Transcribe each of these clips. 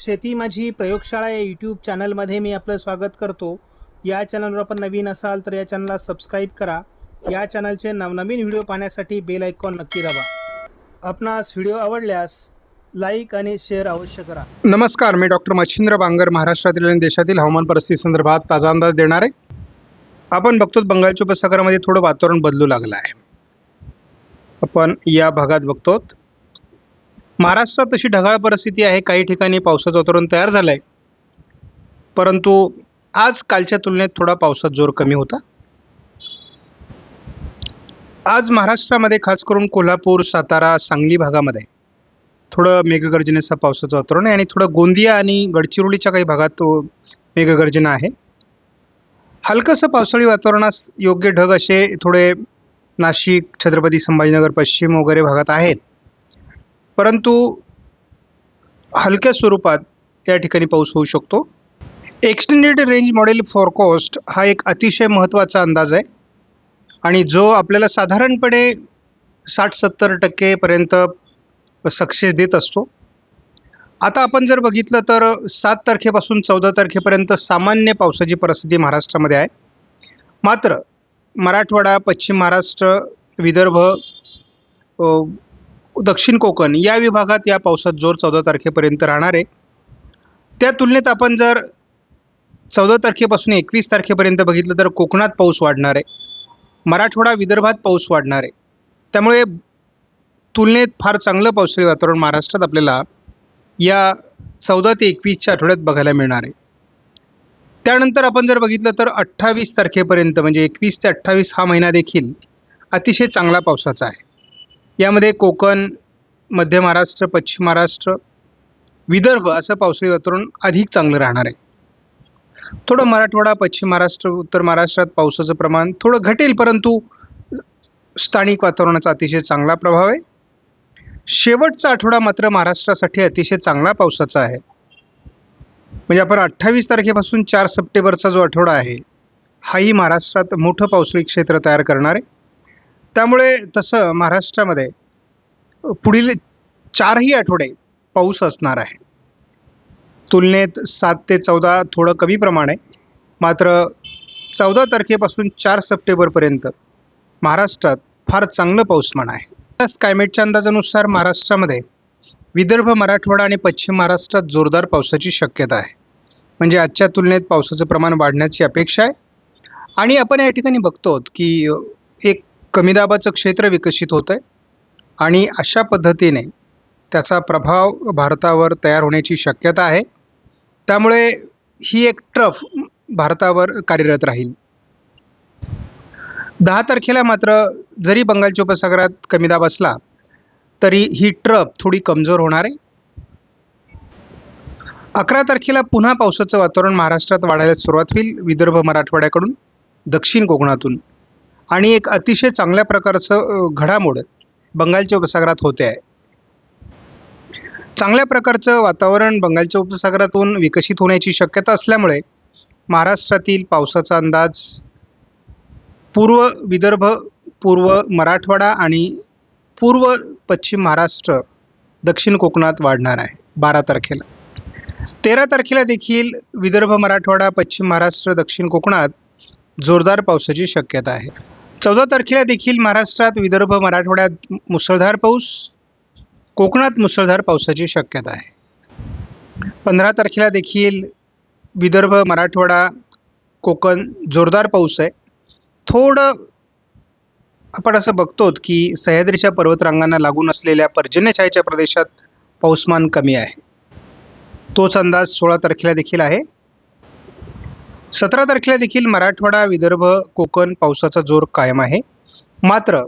शेती माझी प्रयोगशाळा या यूट्यूब चॅनलमध्ये मी आपलं स्वागत करतो. या चॅनलवर आपण नवीन असाल तर या चॅनलला सबस्क्राईब करा. या चॅनलचे नवनवीन व्हिडिओ पाहण्यासाठी बेल आयकॉन नक्की दाबा. आपणास व्हिडिओ आवडल्यास लाईक आणि शेअर अवश्य करा. नमस्कार मी डॉक्टर मच्छिंद्र बांगर महाराष्ट्रातील आणि देशातील हवामान परिस्थिती संदर्भात ताजा अंदाज देणार. आहे आपण बघतो बंगालच्या उपसागरामध्ये थोडं वातावरण बदलू लागलं आहे. आपण या भागात बघतो महाराष्ट्रात तशी ढगाळ परिस्थिती आहे. काही ठिकाणी पावसाचं वातावरण तयार झालं आहे परंतु आज कालच्या तुलनेत थोडा पावसात जोर कमी होता. आज महाराष्ट्रामध्ये खास करून कोल्हापूर सातारा सांगली भागामध्ये थोडं मेघगर्जनेचं पावसाचं वातावरण आहे. आणि थोडं गोंदिया आणि गडचिरोलीच्या काही भागात तो मेघगर्जना आहे. हलकंसं पावसाळी वातावरणास योग्य ढग असे थोडे नाशिक छत्रपती संभाजीनगर पश्चिम वगैरे भागात आहेत. परंतु हलक्या स्वरूपात त्या ठिकाणी पाऊस होऊ शकतो. एक्सटेंडेड रेंज मॉडेल फॉरकॉस्ट हा एक अतिशय महत्त्वाचा अंदाज आहे. आणि जो आपल्याला साधारणपणे साठ सत्तर टक्केपर्यंत सक्सेस देत असतो. आता आपण जर बघितलं तर सात तारखेपासून चौदा तारखेपर्यंत सामान्य पावसाची परिस्थिती महाराष्ट्रामध्ये आहे. मात्र मराठवाडा पश्चिम महाराष्ट्र विदर्भ दक्षिण कोकण या विभागात या पावसात जोर चौदा तारखेपर्यंत राहणार आहे. त्या तुलनेत आपण जर चौदा तारखेपासून एकवीस तारखेपर्यंत बघितलं तर कोकणात पाऊस वाढणार आहे. मराठवाडा विदर्भात पाऊस वाढणार आहे. त्यामुळे तुलनेत फार चांगलं पावसाळी वातावरण महाराष्ट्रात आपल्याला या चौदा ते एकवीसच्या आठवड्यात बघायला मिळणार आहे. त्यानंतर आपण जर बघितलं तर अठ्ठावीस तारखेपर्यंत म्हणजे एकवीस ते अठ्ठावीस हा महिना देखील अतिशय चांगला पावसाचा आहे. यामध्ये कोकण मध्य महाराष्ट्र पश्चिम महाराष्ट्र विदर्भ असं पावसाळी वातावरण अधिक चांगलं राहणार आहे. थोडं मराठवाडा पश्चिम महाराष्ट्र उत्तर महाराष्ट्रात पावसाचं प्रमाण थोडं घटेल परंतु स्थानिक वातावरणाचा अतिशय चांगला प्रभाव आहे. शेवटचा आठवडा मात्र महाराष्ट्रासाठी अतिशय चांगला पावसाचा आहे. म्हणजे आपण अठ्ठावीस तारखेपासून चार सप्टेंबरचा जो आठवडा आहे हाही महाराष्ट्रात मोठं पावसाळी क्षेत्र तयार करणार आहे. त्यामुळे तसं महाराष्ट्रामध्ये पुढील चारही आठवडे पाऊस असणार आहे. तुलनेत सात ते चौदा थोडं कमी प्रमाण. आहे मात्र चौदा तारखेपासून चार सप्टेंबरपर्यंत महाराष्ट्रात फार चांगलं पाऊसमान आहे. क्लायमेटच्या अंदाजानुसार महाराष्ट्रामध्ये विदर्भ मराठवाडा आणि पश्चिम महाराष्ट्रात जोरदार पावसाची शक्यता आहे. म्हणजे आजच्या तुलनेत पावसाचं प्रमाण वाढण्याची अपेक्षा आहे. आणि आपण या ठिकाणी बघतो की एक कमी दाबाचं क्षेत्र विकसित होतं आहे आणि अशा पद्धतीने त्याचा प्रभाव भारतावर तयार होण्याची शक्यता आहे. त्यामुळे ही एक ट्रफ भारतावर कार्यरत राहील. दहा तारखेला मात्र जरी बंगालच्या उपसागरात कमी दाब असला तरी ही ट्रफ थोडी कमजोर होणार आहे. अकरा तारखेला पुन्हा पावसाचं वातावरण महाराष्ट्रात वाढायला सुरुवात होईल विदर्भ मराठवाड्याकडून दक्षिण कोकणातून. आणि एक अतिशय चांगल्या प्रकारचं घडामोड बंगालच्या उपसागरात होते आहे. चांगल्या प्रकारचं वातावरण बंगालच्या उपसागरातून विकसित होण्याची शक्यता असल्यामुळे महाराष्ट्रातील पावसाचा अंदाज पूर्व विदर्भ पूर्व मराठवाडा आणि पूर्व पश्चिम महाराष्ट्र दक्षिण कोकणात वाढणार आहे बारा तारखेला. तेरा तारखेला देखील विदर्भ मराठवाडा पश्चिम महाराष्ट्र दक्षिण कोकणात जोरदार पावसाची शक्यता आहे. चौदा तारखेला देखील महाराष्ट्रात विदर्भ मराठवाड्यात मुसळधार पाऊस कोकणात मुसळधार पावसाची शक्यता आहे. पंधरा तारखेला देखील विदर्भ मराठवाडा कोकण जोरदार पाऊस आहे. थोडं आपण असं बघतो की सह्याद्रीच्या पर्वतरांगांना लागून असलेल्या पर्जन्यछायेच्या प्रदेशात पाऊसमान कमी आहे. तोच अंदाज सोळा तारखेला देखील आहे. सतरा तारखेला देखील मराठवाडा विदर्भ कोकण पावसाचा जोर कायम आहे. मात्र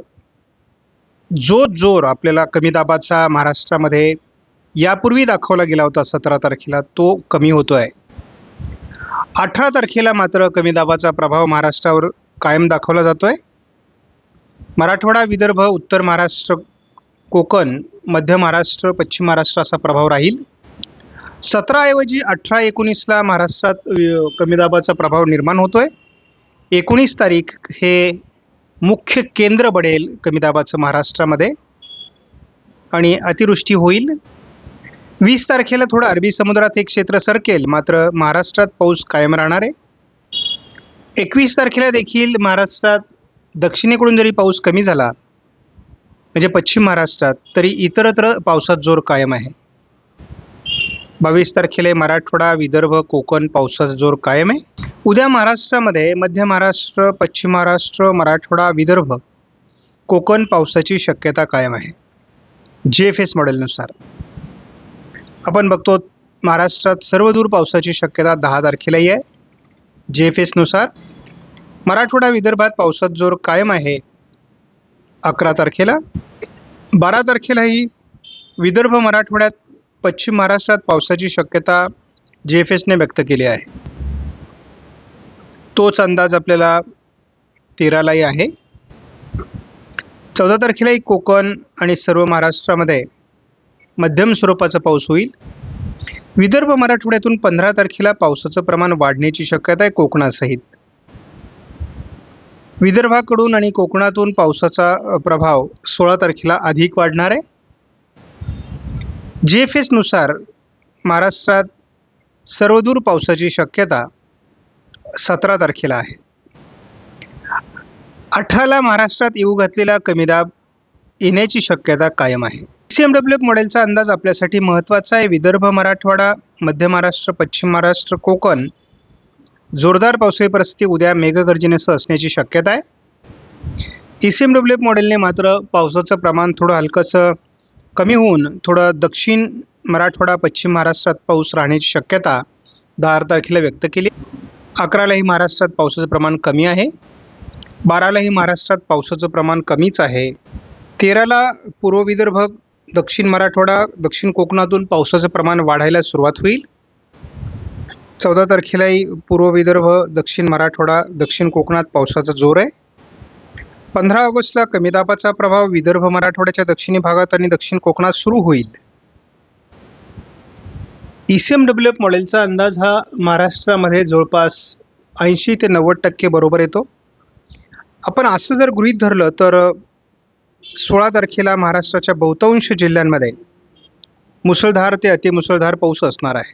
जो जोर आपल्याला कमी दाबाचा महाराष्ट्रामध्ये यापूर्वी दाखवला गेला होता सतरा तारखेला तो कमी होतो आहे अठरा तारखेला मात्र कमी दाबाचा प्रभाव महाराष्ट्रावर कायम दाखवला जातो आहे मराठवाडा विदर्भ उत्तर महाराष्ट्र कोकण मध्य महाराष्ट्र पश्चिम महाराष्ट्र असा प्रभाव राहील. सतराऐवजी अठरा एकोणीसला महाराष्ट्रात कमी दाबाचा प्रभाव निर्माण होतो आहे एकोणीस तारीख हे मुख्य केंद्र बनेल कमी दाबाचं महाराष्ट्रामध्ये. आणि अतिवृष्टी होईल. वीस तारखेला थोडं अरबी समुद्रात एक क्षेत्र सरकेल मात्र महाराष्ट्रात पाऊस कायम राहणार आहे. एकवीस तारखेला देखील महाराष्ट्रात दक्षिणेकडून जरी पाऊस कमी झाला म्हणजे पश्चिम महाराष्ट्रात तरी इतरत्र पावसात जोर कायम आहे. बावीस तारखेला मराठवाडा विदर्भ कोकण पावसाचा जोर कायम आहे. उद्या महाराष्ट्रामध्ये मध्य महाराष्ट्र पश्चिम महाराष्ट्र मराठवाडा विदर्भ कोकण पावसाची शक्यता कायम आहे. जी एफ एस मॉडेलनुसार. आपण बघतो महाराष्ट्रात सर्वदूर पावसाची शक्यता दहा तारखेलाही आहे. जे एफ एसनुसार मराठवाडा विदर्भात पावसात जोर कायम आहे. अकरा तारखेला. बारा तारखेलाही विदर्भ मराठवाड्यात पश्चिम महाराष्ट्रात पावसाची शक्यता जे एफ एसने व्यक्त केली आहे. तोच अंदाज आपल्याला तेरालाही आहे. चौदा तारखेलाही कोकण आणि सर्व महाराष्ट्रामध्ये मध्यम स्वरूपाचा पाऊस होईल. विदर्भ मराठवाड्यातून पंधरा तारखेला पावसाचं प्रमाण वाढण्याची शक्यता आहे कोकणासहित. विदर्भाकडून आणि कोकणातून पावसाचा प्रभाव सोळा तारखेला अधिक वाढणार आहे. जी एफ एसनुसार महाराष्ट्रात सर्वदूर पावसाची शक्यता सतरा तारखेला आहे. अठराला महाराष्ट्रात येऊ घातलेला कमी दाब येण्याची शक्यता कायम आहे. सी एम डब्ल्यू एफ मॉडेलचा अंदाज आपल्यासाठी महत्त्वाचा आहे. विदर्भ मराठवाडा मध्य महाराष्ट्र पश्चिम महाराष्ट्र कोकण. जोरदार पावसाळी परिस्थिती उद्या मेघगर्जनेसह असण्याची शक्यता आहे. E C M W F मॉडेलने मात्र पावसाचं प्रमाण थोडं हलकंसं कमी होऊन थोडं दक्षिण मराठवाडा पश्चिम महाराष्ट्रात पाऊस राहण्याची शक्यता दहा तारखेला व्यक्त केली. अकरालाही महाराष्ट्रात पावसाचं प्रमाण कमी आहे. बारालाही महाराष्ट्रात पावसाचं प्रमाण कमीच आहे. तेराला पूर्व विदर्भ दक्षिण मराठवाडा दक्षिण कोकणातून पावसाचं प्रमाण वाढायला सुरुवात होईल. चौदा तारखेलाही पूर्व विदर्भ दक्षिण मराठवाडा दक्षिण कोकणात पावसाचा जोर आहे. पंधरा ऑगस्टला कमी दाबाचा प्रभाव विदर्भ मराठवाड्याच्या दक्षिणी भागात आणि दक्षिण कोकणात सुरू होईल. E C M W F मॉडेलचा अंदाज हा महाराष्ट्रामध्ये जवळपास ऐंशी ते नव्वद टक्के बरोबर येतो. आपण असं जर गृहीत धरलं तर सोळा तारखेला महाराष्ट्राच्या बहुतांश जिल्ह्यांमध्ये मुसळधार ते अतिमुसळधार पाऊस असणार आहे.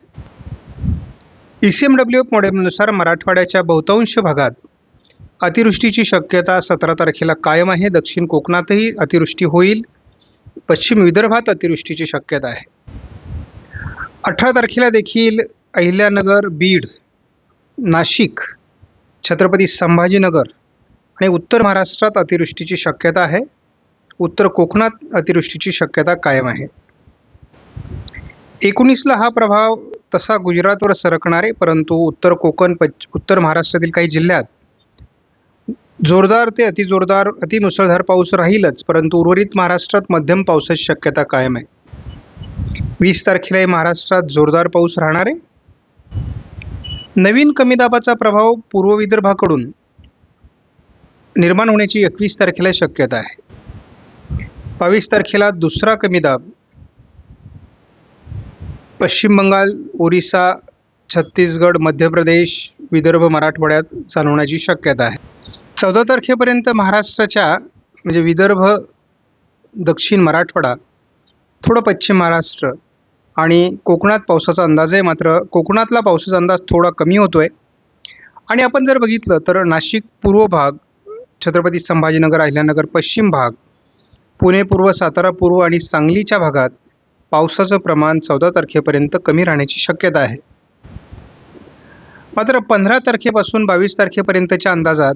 E C M W F मॉडेलनुसार मराठवाड्याच्या बहुतांश भागात अतिवृष्टीची शक्यता सतरा तारखेला कायम आहे. दक्षिण कोकणातही अतिवृष्टी होईल. पश्चिम विदर्भात अतिवृष्टीची शक्यता आहे. अठरा तारखेला देखील अहिल्यानगर बीड नाशिक छत्रपती संभाजीनगर आणि उत्तर महाराष्ट्रात अतिवृष्टीची शक्यता आहे. उत्तर कोकणात अतिवृष्टीची शक्यता कायम आहे. एकोणीसला हा प्रभाव तसा गुजरातवर सरकणार आहे परंतु उत्तर कोकण पच उत्तर महाराष्ट्रातील काही जिल्ह्यात जोरदार ते अतिजोरदार अतिमुसळधार पाऊस राहीलच परंतु उर्वरित महाराष्ट्रात मध्यम पावसाची शक्यता कायम आहे. वीस तारखेलाही महाराष्ट्रात जोरदार पाऊस राहणार आहे. नवीन कमी दाबाचा प्रभाव पूर्व विदर्भाकडून निर्माण होण्याची एकवीस तारखेला शक्यता आहे. बावीस तारखेला दुसरा कमी दाब पश्चिम बंगाल ओरिसा छत्तीसगड मध्य प्रदेश विदर्भ मराठवाड्यात चालवण्याची शक्यता आहे. चौदा तारखेपर्यंत महाराष्ट्राच्या म्हणजे विदर्भ दक्षिण मराठवाडा थोडं पश्चिम महाराष्ट्र आणि कोकणात पावसाचा अंदाज आहे मात्र कोकणातला पावसाचा अंदाज थोडा कमी होतो आहे आणि आपण जर बघितलं तर नाशिक पूर्व भाग छत्रपती संभाजीनगर अहिल्यानगर पश्चिम भाग पुणे पूर्व सातारा पूर्व आणि सांगलीच्या भागात पावसाचं प्रमाण चौदा तारखेपर्यंत कमी राहण्याची शक्यता आहे. मात्र पंधरा तारखेपासून बावीस तारखेपर्यंतच्या अंदाजात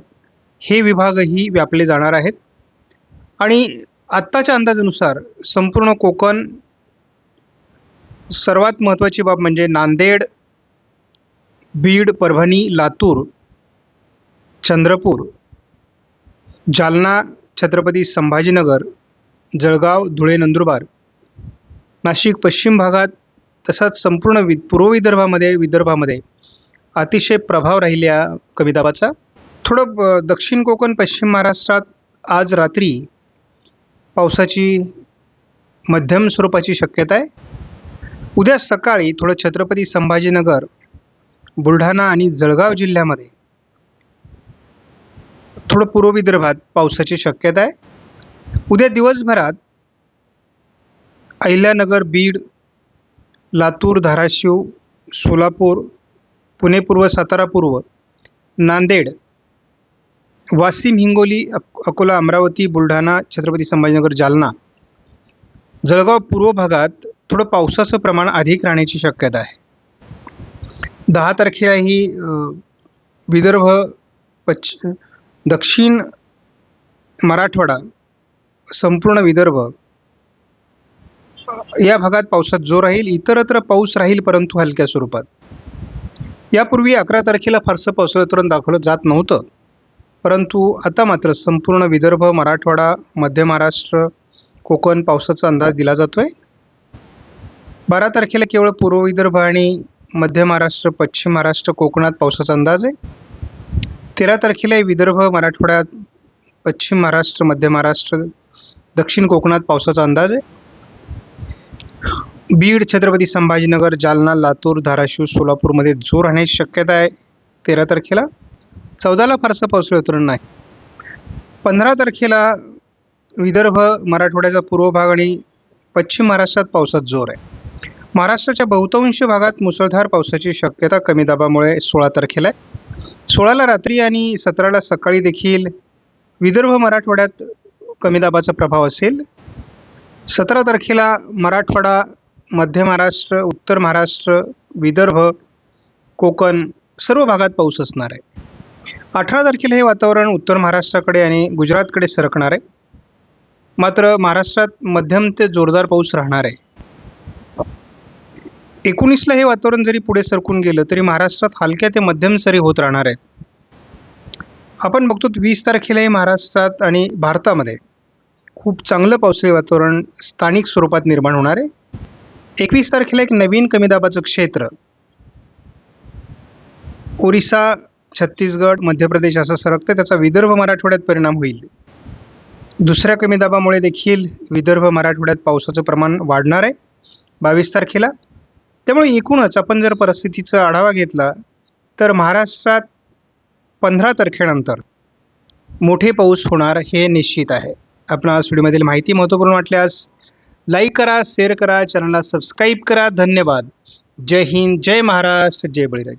हे विभागही व्यापले जाणार आहेत. आणि आत्ताच्या अंदाजानुसार संपूर्ण कोकण सर्वात महत्त्वाची बाब म्हणजे नांदेड बीड परभणी लातूर चंद्रपूर जालना छत्रपती संभाजीनगर जळगाव धुळे नंदुरबार नाशिक पश्चिम भागात तसाच संपूर्ण वि पूर्व विदर्भामध्ये विदर्भामध्ये अतिशय प्रभाव राहिल्या या कमी दाबाचा थोडं ब- दक्षिण कोकण पश्चिम महाराष्ट्रात आज रात्री पावसाची मध्यम स्वरूपाची शक्यता आहे. उद्या सकाळी थोडं छत्रपती संभाजीनगर बुलढाणा आणि जळगाव जिल्ह्यामध्ये थोडं पूर्व विदर्भात पावसाची शक्यता आहे. उद्या दिवसभरात अहिल्यानगर बीड लातूर धाराशिव सोलापूर पुणे पूर्व सातारा पूर्व नांदेड वाशिम हिंगोली अक अकोला अमरावती बुलढाणा छत्रपती संभाजीनगर जालना. जळगाव पूर्व भागात थोडं पावसाचं प्रमाण अधिक राहण्याची शक्यता आहे. दहा तारखेलाही विदर्भ पश्च दक्षिण मराठवाडा संपूर्ण विदर्भ. या भागात पावसात जोर राहील इतरत्र पाऊस राहील परंतु हलक्या स्वरूपात. यापूर्वी अकरा तारखेला फारसं पावसाळी वातावरण दाखवलं जात नव्हतं. परंतु आता मात्र संपूर्ण विदर्भ मराठवाडा मध्य महाराष्ट्र कोकण पावसाचा अंदाज दिला जातोय. बारा तारखेला केवळ पूर्व विदर्भ आणि मध्य महाराष्ट्र पश्चिम महाराष्ट्र कोकणात पावसाचा अंदाज आहे. तेरा तारखेला विदर्भ मराठवाड्यात पश्चिम महाराष्ट्र मध्य महाराष्ट्र दक्षिण कोकणात पावसाचा अंदाज आहे. बीड छत्रपती संभाजीनगर जालना लातूर धाराशिव सोलापूरमध्ये जोर राहण्याची शक्यता आहे तेरा तारखेला. चौदाला फारसं पावसाळी वातावरण नाही. पंधरा तारखेला विदर्भ मराठवाड्याचा पूर्व भाग आणि पश्चिम महाराष्ट्रात पावसात जोर आहे. महाराष्ट्राच्या बहुतांश भागात मुसळधार पावसाची शक्यता कमी दाबामुळे सोळा तारखेला आहे. सोळाला रात्री आणि सतराला सकाळी देखील विदर्भ मराठवाड्यात कमी दाबाचा प्रभाव असेल. सतरा तारखेला मराठवाडा मध्य महाराष्ट्र उत्तर महाराष्ट्र विदर्भ कोकण सर्व भागात पाऊस असणार आहे. अठरा तारखेला हे वातावरण उत्तर महाराष्ट्राकडे आणि गुजरातकडे सरकणार आहे. मात्र महाराष्ट्रात मध्यम ते जोरदार पाऊस राहणार आहे. एकोणीसला हे वातावरण जरी पुढे सरकून गेलं तरी महाराष्ट्रात हलक्या ते मध्यम सरी होत राहणार आहेत. आपण बघतो वीस तारखेला हे महाराष्ट्रात आणि भारतामध्ये खूप चांगलं पावसाळी वातावरण स्थानिक स्वरूपात निर्माण होणार आहे. एकवीस तारखेला एक नवीन कमी दाबाचं क्षेत्र ओरिसा छत्तीसगड मध्य प्रदेश असं सरकतं त्याचा विदर्भ मराठवाड्यात परिणाम होईल. दुसऱ्या कमी दाबामुळे देखील विदर्भ मराठवाड्यात पावसाचं प्रमाण वाढणार आहे. बावीस तारखेला. त्यामुळे एकूणच आपण जर परिस्थितीचा आढावा घेतला तर महाराष्ट्रात पंधरा तारखेनंतर मोठे पाऊस होणार हे निश्चित आहे. आपण आज व्हिडिओमधील माहिती महत्त्वपूर्ण वाटल्यास लाईक करा शेअर करा चॅनलला सबस्क्राईब करा. धन्यवाद. जय हिंद जय महाराष्ट्र जय बळीराज.